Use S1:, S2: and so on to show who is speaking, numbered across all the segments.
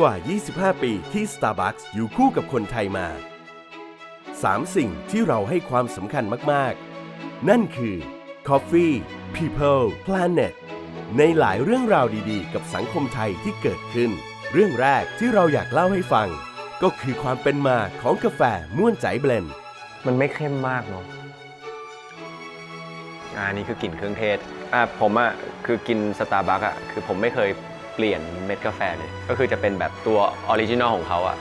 S1: กว่า 25 ปีที่ Starbucks อยู่คู่กับคนไทยมา 3 สิ่งที่เราให้ความสำคัญมาก ๆ นั่นคือ Coffee People Planet ในหลายเรื่องราวดีๆ กับสังคมไทยที่เกิดขึ้น เรื่องแรกที่เราอยากเล่าให้ฟัง ก็คือความเป็นมาของกาแฟม่วนใจเบลนด์
S2: มันไม่เข้มมากเนาะอ่านี่คือกลิ่นเครื่องเทศอ่าผมอะคือกินสตาร์บัคอะคือผมไม่เคย เปลี่ยนเม็ดกาแฟเลย ก็คือจะเป็นแบบตัวออริจินอลของเขาอะ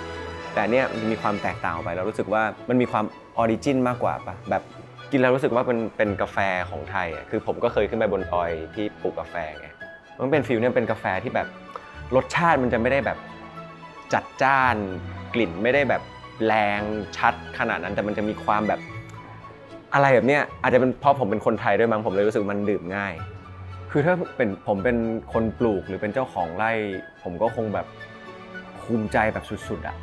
S2: แต่อันเนี่ยมันมีความแตกต่างออกไปแล้วรู้สึกว่ามันมีความออริจินมากกว่าปะแบบกินแล้วรู้สึกว่าเป็นเป็นกาแฟของไทยอะคือผมก็เคยขึ้นไปบนดอยที่ปลูกกาแฟไงมันเป็นฟิลเนี่ยเป็นกาแฟที่แบบรสชาติมันจะไม่ได้แบบจัดจ้านกลิ่นไม่ได้แบบแรงชัดขนาดนั้นแต่มันจะมีความแบบอะไรแบบเนี้ยอาจจะเป็นเพราะผมเป็นคนไทยด้วยมั้งผมเลยรู้สึกมันดื่มง่าย คือถ้าเป็นผมเป็นคนปลูกหรือเป็นเจ้าของไร่ ผมก็คงแบบภูมิใจแบบสุดๆอะ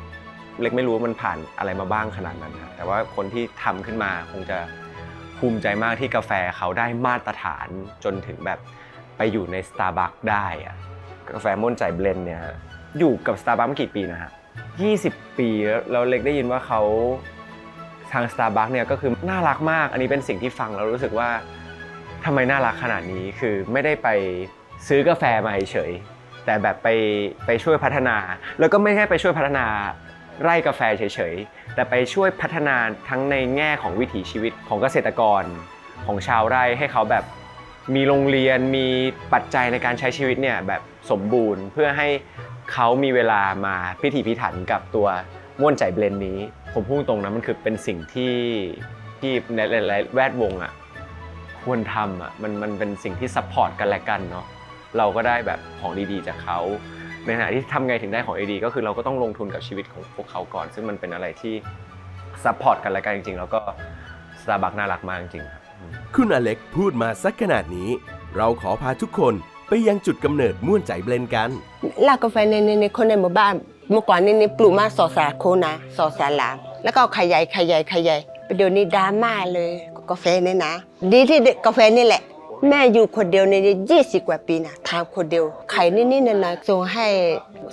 S2: เล็กไม่รู้ว่ามันผ่านอะไรมาบ้างขนาดนั้นนะแต่ว่าคนที่ทำขึ้นมาคงจะภูมิใจมากที่กาแฟเขาได้มาตรฐานจนถึงแบบไปอยู่ใน Starbucks ได้อะกาแฟม่นใจเบลนเนี่ยอยู่กับ Starbucks มากี่ปีนะฮะ20 ปีแล้วแล้วเล็กได้ยินว่าเขาทาง Starbucks เนี่ยก็คือน่ารักมาก อันนี้เป็นสิ่งที่ฟังแล้วรู้สึกว่า ทำไมน่ารักขนาดนี้คือไม่ได้ไปซื้อกาแฟมาเฉยแต่แบบไปไปช่วยพัฒนา แล้วก็ไม่ใช่ไปช่วยพัฒนาไร่กาแฟเฉยๆ แต่ไปช่วยพัฒนาทั้งในแง่ของวิถีชีวิตของเกษตรกรของชาวไร่ให้เขาแบบมีโรงเรียนมีปัจจัยในการใช้ชีวิตเนี่ยแบบสมบูรณ์เพื่อให้เขามีเวลามาพิถีพิถันกับตัวม่วนใจเบลนนี้ ผมพูดตรงนะมันคือเป็นสิ่งที่ที่ในหลายๆแวดวงอะ ควรทำอะมันมันเป็นสิ่งที่ซัพพอร์ตกันและกันเนาะเราก็ได้แบบของดีๆจากเขาในขณะที่ทำไงถึงได้ของดีๆก็คือเราก็ต้องลงทุนกับชีวิตของพวกเขาก่อน ซึ่งมันเป็นอะไรที่ซัพพอร์ตกันและกันจริงๆ แล้วก็สตาร์บัคน่ารักมากจริงๆครับอืม
S1: คุณอเล็กพูดมาสักขนาดนี้ เราขอพาทุกคนไปยังจุดกำเนิดม่วนใจเบลนด์กัน
S3: ลากกาแฟในในในคนในหมู่บ้าน เมื่อก่อนนี่นี่ปลูกมาสอสาโคนะสอสาหลามแล้วก็เอาขยายขยายขยายไปเดี๋ยวนี้ดราม่าเลย กาแฟเนี่ยนะ ดีที่กาแฟนี่แหละ แม่อยู่คนเดียวในยี่สิบกว่าปีนะทานคนเดียวไข่นิดๆหน่อยๆส่งให้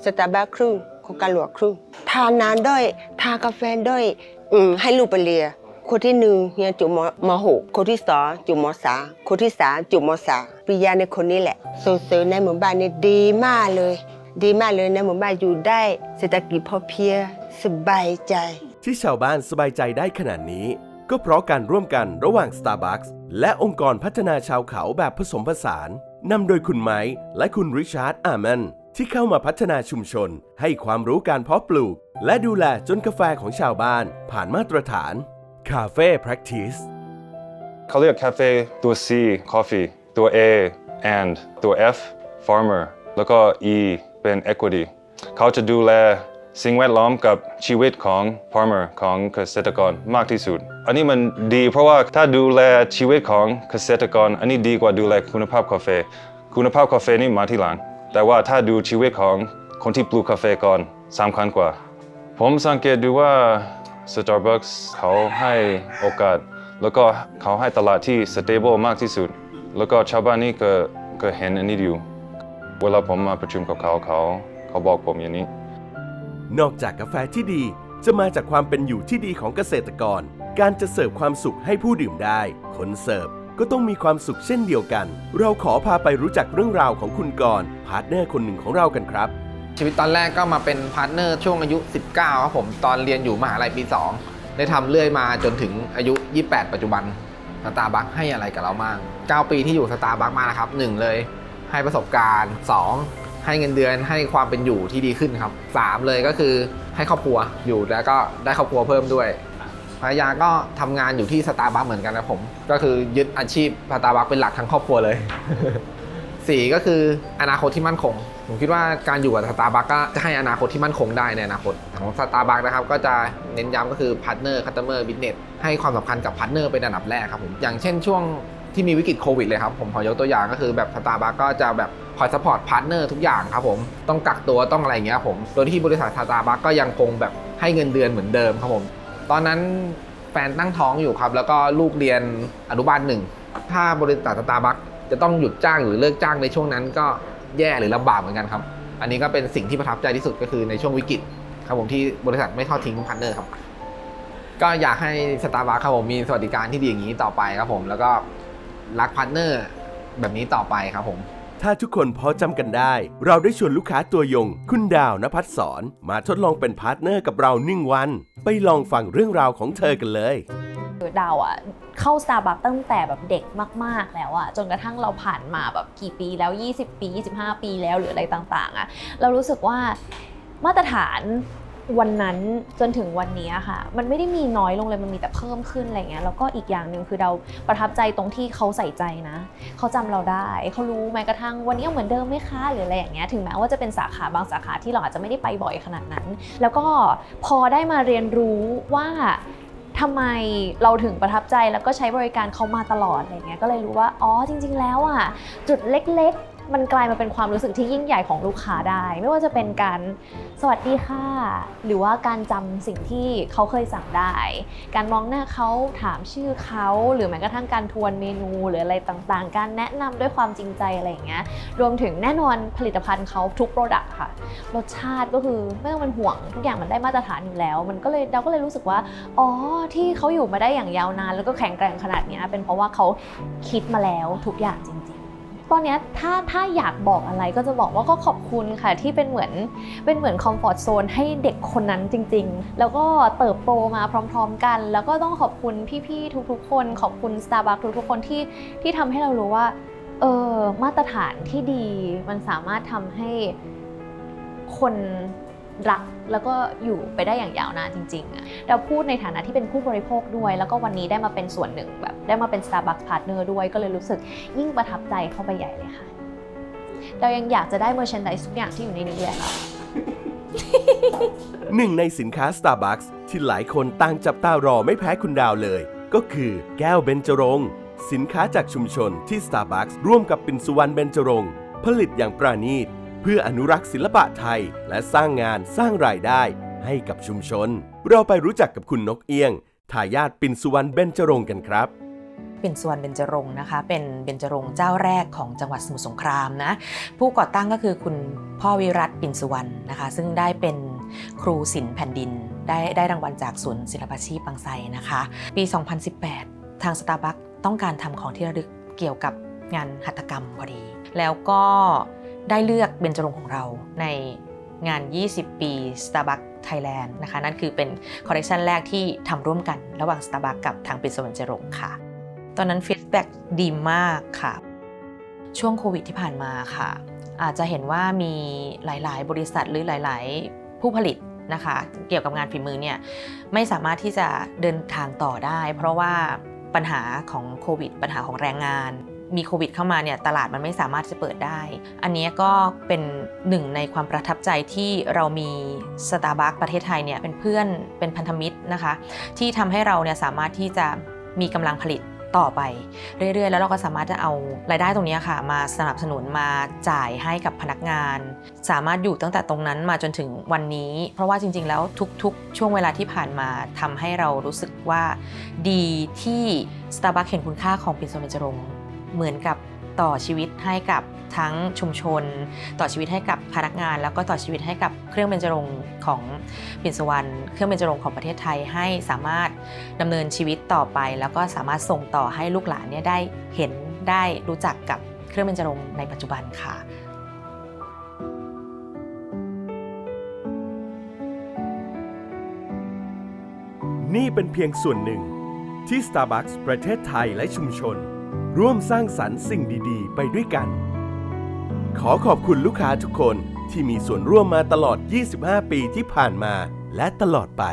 S3: สตาร์บัคครึ่งโคกาหลวครึ่งทานนานด้วยทานกาแฟด้วยอืมให้ลูกไปเรียนคนที่หนึ่งเรียนจบมมหกคนที่สองจบมสามคนที่สามจบมสามปริญญาในคนนี้แหละส่งเสริมในหมู่บ้านนี่ดีมากเลย ดีมากเลยในหมู่บ้านอยู่ได้เศรษฐกิจพอเพียงสบายใจ
S1: ที่ชาวบ้านสบายใจได้ขนาดนี้ ก็เพราะการร่วมกันระหว่าง Starbucks และองค์กรพัฒนาชาวเขาแบบผสมผสานนำโดยคุณไมค์และคุณริชาร์ดอาร์แมนที่เข้ามาพัฒนาชุมชน ให้ความรู้การเพาะปลูก และดูแลจนกาแฟของชาวบ้าน ผ่านมาตรฐาน Cafe Practice
S4: เขาเรียกคาเฟ่ตัว C coffee ตัว A and ตัว F farmer แล้วก็ E เป็น equity เขาจะดูแลสิ่งแวดล้อมกับชีวิตของ farmer ของเกษตรกรมากที่สุด อันนี้มันดีเพราะว่าถ้าดูแลชีวิตของเกษตรกร อันนี้ดีกว่าดูแลคุณภาพกาแฟ คุณภาพกาแฟนี่มาทีหลัง แต่ว่าถ้าดูชีวิตของคนที่ปลูกกาแฟก่อนสำคัญกว่า ผมสังเกตดูว่า Starbucks เขาให้โอกาส แล้วก็เขาให้ตลาดที่ stable มากที่สุด แล้วก็ชาวบ้านนี่ก็ก็เห็นอันนี้อยู่ เวลาผมมาประชุมกับเขาเขา เขาบอกผมอย่างนี้
S1: นอกจากกาแฟที่ดี จะมาจากความเป็นอยู่ที่ดีของเกษตรกร การจะเสิร์ฟความสุขให้ผู้ดื่มได้ คนเสิร์ฟก็ต้องมีความสุขเช่นเดียวกัน เราขอพาไปรู้จักเรื่องราวของคุณกรณ์พาร์ทเนอร์คนหนึ่งของเรากันครับ
S5: ชีวิตตอนแรกก็มาเป็นพาร์ทเนอร์ช่วงอายุ 19ครับผมตอนเรียนอยู่มหาลัยปี 2 ได้ทำเรื่อยมาจนถึงอายุ 28 ปัจจุบันสตาร์บัคให้อะไรกับเราบ้าง9ปีที่อยู่สตาร์บัคมานะครับ 1 เลย ให้ประสบการณ์ 2 ให้เงินเดือนให้ความเป็นอยู่ที่ดีขึ้นครับ 3 เลยก็คือให้ครอบครัวอยู่แล้วก็ได้ครอบครัวเพิ่มด้วยภรรยาก็ทำงานอยู่ที่สตาร์บัคเหมือนกันนะผม ก็คือยึดอาชีพสตาร์บัคเป็นหลักทั้งครอบครัวเลยสี่ก็คืออนาคตที่มั่นคง ผมคิดว่าการอยู่กับสตาร์บัคก็จะให้อนาคตที่มั่นคงได้ในอนาคต ของสตาร์บัคนะครับก็จะเน้นย้ำก็คือพาร์ทเนอร์คัตเตอร์บิสเนสให้ความสำคัญกับพาร์ทเนอร์เป็นอันดับแรกครับผม อย่างเช่นช่วง ที่มีวิกฤตโควิดเลยครับผมขอยกตัวอย่างก็คือแบบสตาร์บัคก็จะแบบคอยซัพอร์ตพาร์ทเนอร์ทุกอย่างครับผมต้องกักตัวต้องอะไรอย่างเงี้ยผมโดยที่บริษัทสตาร์บัคก็ยังคงแบบให้เงินเดือนเหมือนเดิมครับผม ตอนนั้นแฟนตั้งท้องอยู่ครับ แล้วก็ลูกเรียนอนุบาลหนึ่งถ้าบริษัทสตาร์บัคจะต้องหยุดจ้างหรือเลิกจ้างในช่วงนั้นก็แย่หรือลำบากเหมือนกันครับ อันนี้ก็เป็นสิ่งที่ประทับใจที่สุดก็คือในช่วงวิกฤตครับผมที่บริษัทไม่ทอดทิ้งพาร์ทเนอร์ครับก็อยากให้สตาร์บัคครับผมมีสวัสดิการที่ดีอย่างนี้ต่อไปครับผมแล้วก็ รักพาร์ทเนอร์แบบนี้ต่อไปครับผม
S1: ถ้าทุกคนพอจำกันได้ เราได้ชวนลูกค้าตัวยง คุณดาวนภัสสอนมาทดลองเป็นพาร์ทเนอร์กับเราหนึ่งวัน ไปลองฟังเรื่องราวของเธอกันเลย
S6: ดาวอะเข้า Starbucks ตั้งแต่แบบเด็กมาก ๆ แล้วอะจนกระทั่งเราผ่านมาแบบกี่ปีแล้ว 20 ปี 25 ปีแล้วหรืออะไรต่าง ๆอะเรารู้สึกว่ามาตรฐาน วันนั้นจนถึงวันนี้ค่ะ มันไม่ได้มีน้อยลงเลยมันมีแต่เพิ่มขึ้นอะไรเงี้ยแล้วก็อีกอย่างหนึ่งคือเราประทับใจตรงที่เขาใส่ใจนะ เขาจำเราได้ เขารู้แม้กระทั่งวันนี้เหมือนเดิมไหมคะหรืออะไรอย่างเงี้ยถึงแม้ว่าจะเป็นสาขาบางสาขาที่เราอาจจะไม่ได้ไปบ่อยขนาดนั้น แล้วก็พอได้มาเรียนรู้ว่าทำไมเราถึงประทับใจแล้วก็ใช้บริการเขามาตลอดอะไรเงี้ยก็เลยรู้ว่าอ๋อจริง ๆ แล้วอะจุดเล็ก มันกลายมาเป็นความรู้สึกที่ยิ่งใหญ่ของลูกค้าได้ ไม่ว่าจะเป็นการสวัสดีค่ะ หรือว่าการจำสิ่งที่เขาเคยสั่งได้ การมองหน้าเขาถามชื่อเขาหรือแม้กระทั่งการทวนเมนูหรืออะไรต่างๆ การแนะนำด้วยความจริงใจอะไรอย่างเงี้ยรวมถึงแน่นอนผลิตภัณฑ์เขาทุกโปรดักต์ค่ะรสชาติก็คือไม่ต้องเป็นห่วงทุกอย่างมันได้มาตรฐานอยู่แล้ว มันก็เลยเราก็เลยรู้สึกว่าอ๋อที่เขาอยู่มาได้อย่างยาวนาน แล้วก็แข็งแกร่งขนาดนี้เป็นเพราะว่าเขาคิดมาแล้วทุกอย่างจริงๆ ตอนนี้ถ้าถ้าอยากบอกอะไรก็จะบอกว่าก็ขอบคุณค่ะที่เป็นเหมือนเป็นเหมือนคอมฟอร์ทโซนให้เด็กคนนั้นจริง ๆ แล้วก็เติบโตมาพร้อม ๆ กัน แล้วก็ต้องขอบคุณพี่ๆทุกๆ คน ขอบคุณ Starbucks ทุกๆคนที่ที่ทำให้เรารู้ว่าเออมาตรฐานที่ดีมันสามารถทำให้คน รักแล้วก็อยู่ไปได้อย่างยาวนานจริงๆอะเราพูดในฐานะที่เป็นผู้บริโภคด้วย แล้วก็วันนี้ได้มาเป็นส่วนหนึ่งแบบได้มาเป็น Starbucks Partner ด้วย ก็เลยรู้สึกยิ่งประทับใจเข้าไปใหญ่เลยค่ะ เรายังอยากจะได้ merchandise ทุกอย่างที่อยู่ในนี้เลยค่ะ
S1: หนึ่งในสินค้า Starbucks ที่หลายคนต่างจับตารอไม่แพ้คุณดาวเลย ก็คือแก้วเบญจรงค์สินค้าจากชุมชนที่ Starbucks ร่วมกับปินสุวรรณเบญจรงค์ผลิตอย่างประณีต เพื่ออนุรักษ์ศิลปะไทย และสร้างงานสร้างรายได้ให้กับชุมชน เราไปรู้จักกับคุณนกเอี้ยงทายาทปินสุวรรณเบญจรงค์กันครับ
S7: เป็นส่วนเบญจรงค์นะคะ เป็นเบญจรงค์เจ้าแรกของจังหวัดสมุทรสงครามนะผู้ก่อตั้งก็คือคุณพ่อวิรัตปิ่นสุวรรณนะคะ ซึ่งได้เป็นครูศิลป์แผ่นดิน ได้ได้รางวัลจากศูนย์ศิลปาชีพบางไทรนะคะ ปี 2018 ทาง Starbucks ต้องการทำของที่ระลึกเกี่ยวกับงานหัตถกรรมพอดี แล้วก็ ได้เลือกเบญจรงของเราในงาน 20 ปี Starbucks Thailand นะคะ นั่นคือเป็นคอลเลคชันแรกที่ทำร่วมกันระหว่าง Starbucks กับทางปิ่นสวรรณเจรงค์ค่ะ ตอนนั้นฟีดแบ็กดีมากค่ะ ช่วงโควิดที่ผ่านมาค่ะ อาจจะเห็นว่ามีหลายๆ บริษัทหรือหลาย ๆ ผู้ผลิตนะคะเกี่ยวกับงานฝีมือเนี่ยไม่สามารถที่จะเดินทางต่อได้ เพราะว่าปัญหาของโควิด ปัญหาของแรงงาน มีโควิดเข้ามาเนี่ยตลาดมันไม่สามารถจะเปิดได้ อันนี้ก็เป็นหนึ่งในความประทับใจที่เรามี Starbucks ประเทศไทยเนี่ยเป็นเพื่อนเป็นพันธมิตรนะคะ ที่ทำให้เราเนี่ยสามารถที่จะมีกำลังผลิตต่อไปเรื่อยๆ แล้วเราก็สามารถจะเอารายได้ตรงนี้ค่ะ มาสนับสนุนมาจ่ายให้กับพนักงาน สามารถอยู่ตั้งแต่ตรงนั้นมาจนถึงวันนี้ เพราะว่าจริง ๆ แล้วทุกๆ ช่วงเวลาที่ผ่านมาทำให้เรารู้สึกว่าดีที่ Starbucks เห็นคุณค่าของปินโซเมจรง เหมือนกับต่อชีวิตให้กับทั้งชุมชน ต่อชีวิตให้กับพนักงาน แล้วก็ต่อชีวิตให้กับเครื่องเบญจรงค์ของปิ่นสุวรรณเครื่องเบญจรงค์ของประเทศไทยให้สามารถดำเนินชีวิตต่อไป แล้วก็สามารถส่งต่อให้ลูกหลานเนี่ยได้เห็นได้รู้จักกับเครื่องเบญจรงค์ในปัจจุบันค่ะ
S1: นี่เป็นเพียงส่วนหนึ่งที่ Starbucks ประเทศไทยและชุมชน ร่วมสร้างสรรค์สิ่งดีๆ ไปด้วยกัน ขอขอบคุณลูกค้าทุกคนที่มีส่วนร่วมมาตลอด 25 ปีที่ผ่านมาและตลอดไป